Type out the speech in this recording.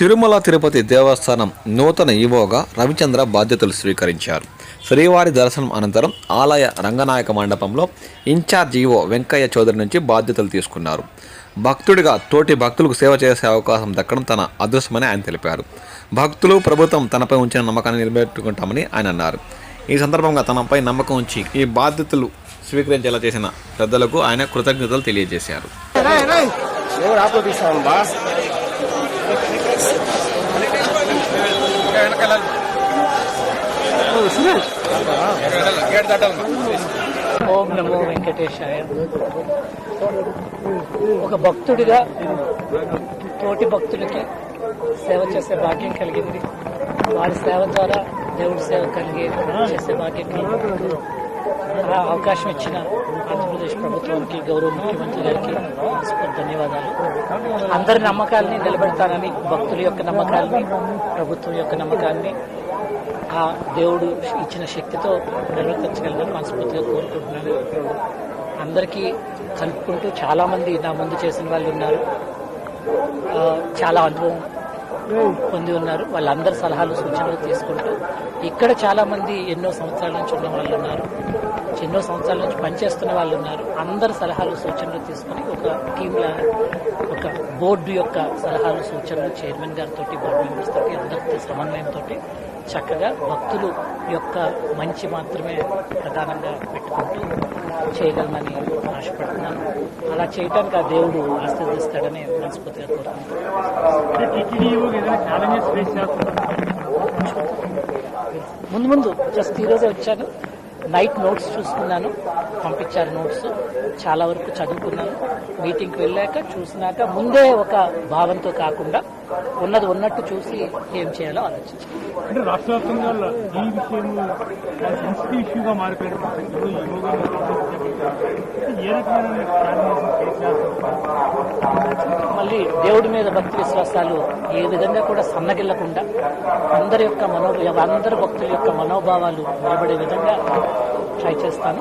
తిరుమల తిరుపతి దేవస్థానం నూతన ఈవోగా రవిచంద్ర బాధ్యతలు స్వీకరించారు. శ్రీవారి దర్శనం అనంతరం ఆలయ రంగనాయక మండపంలో ఇన్ఛార్జ్ ఈవో వెంకయ్య చౌదరి నుంచి బాధ్యతలు తీసుకున్నారు. భక్తుడిగా తోటి భక్తులకు సేవ చేసే అవకాశం దక్కడం తన అదృష్టమని ఆయన తెలిపారు. భక్తులు ప్రభుత్వం తనపై ఉంచిన నమ్మకాన్ని నిలబెట్టుకుంటామని ఆయన అన్నారు. ఈ సందర్భంగా తనపై నమ్మకం ఉంచి ఈ బాధ్యతలు స్వీకరించేలా చేసిన పెద్దలకు ఆయన కృతజ్ఞతలు తెలియజేశారు. ఓం నమో వెంకటేశాయ. ఒక భక్తుడిగా తోటి భక్తులకి సేవ చేసే భాగ్యం కలిగింది. వారి సేవ ద్వారా దేవుడి సేవ కలిగే చేసే భాగ్యం కలిగింది. అవకాశం ఇచ్చిన ఆంధ్రప్రదేశ్ ప్రభుత్వానికి గౌరవ ముఖ్యమంత్రి గారికి ధన్యవాదాలు. అందరి నమ్మకాలని నిలబెడతానని భక్తుల యొక్క నమ్మకాలని ప్రభుత్వం యొక్క నమ్మకాన్ని ఆ దేవుడు ఇచ్చిన శక్తితో నిర్వర్తించగలనని మనస్ఫూర్తిగా కోరుకుంటున్నాను. అందరికీ కలుపుకుంటూ చాలామంది నా ముందు చేసిన వాళ్ళు ఉన్నారు. చాలా అనుభవం పొంది ఉన్నారు. వాళ్ళందరి సలహాలు సూచనలు తీసుకుంటూ ఇక్కడ చాలా మంది ఎన్నో సంవత్సరాల నుంచి ఉన్న వాళ్ళు ఉన్నారు. ఎన్నో సంవత్సరాల నుంచి పనిచేస్తున్న వాళ్ళు ఉన్నారు. అందరి సలహాలు సూచనలు తీసుకుని ఒక టీమ్ లాగా ఒక బోర్డు యొక్క సలహాలు సూచనలు చైర్మన్ గారితో బోర్డు మెంబర్స్ తోటి అందరితో సమన్వయంతో చక్కగా భక్తులు యొక్క మంచి మాత్రమే ప్రధానంగా పెట్టుకుంటూ చేయగలనని ఆశపడుతున్నాను. అలా చేయడానికి ఆ దేవుడు ఆశీర్వదిస్తాడని మనస్ఫూర్తిగా కోరుకుంటున్నాను. ముందు ముందు జస్ట్ ఈరోజే వచ్చాను. నైట్ నోట్స్ చూసుకున్నాను. పంపించారు నోట్స్ చాలా వరకు చదువుకున్నాను. మీటింగ్కి వెళ్ళాక చూసినాక ముందే ఒక భావంతో కాకుండా ఉన్నది ఉన్నట్టు చూసి ఏం చేయాలో ఆలోచించాను అంటే రాష్ట్ర వ్యాప్తంగా ఈ విషయం ఇష్యూగా మారిపోయిన ఏ రకమైన మళ్ళీ దేవుడి మీద భక్తి విశ్వాసాలు ఏ విధంగా కూడా సన్నగిల్లకుండా అందరి యొక్క మనో అందరి భక్తుల యొక్క మనోభావాలు నిలబడే విధంగా ట్రై చేస్తాను.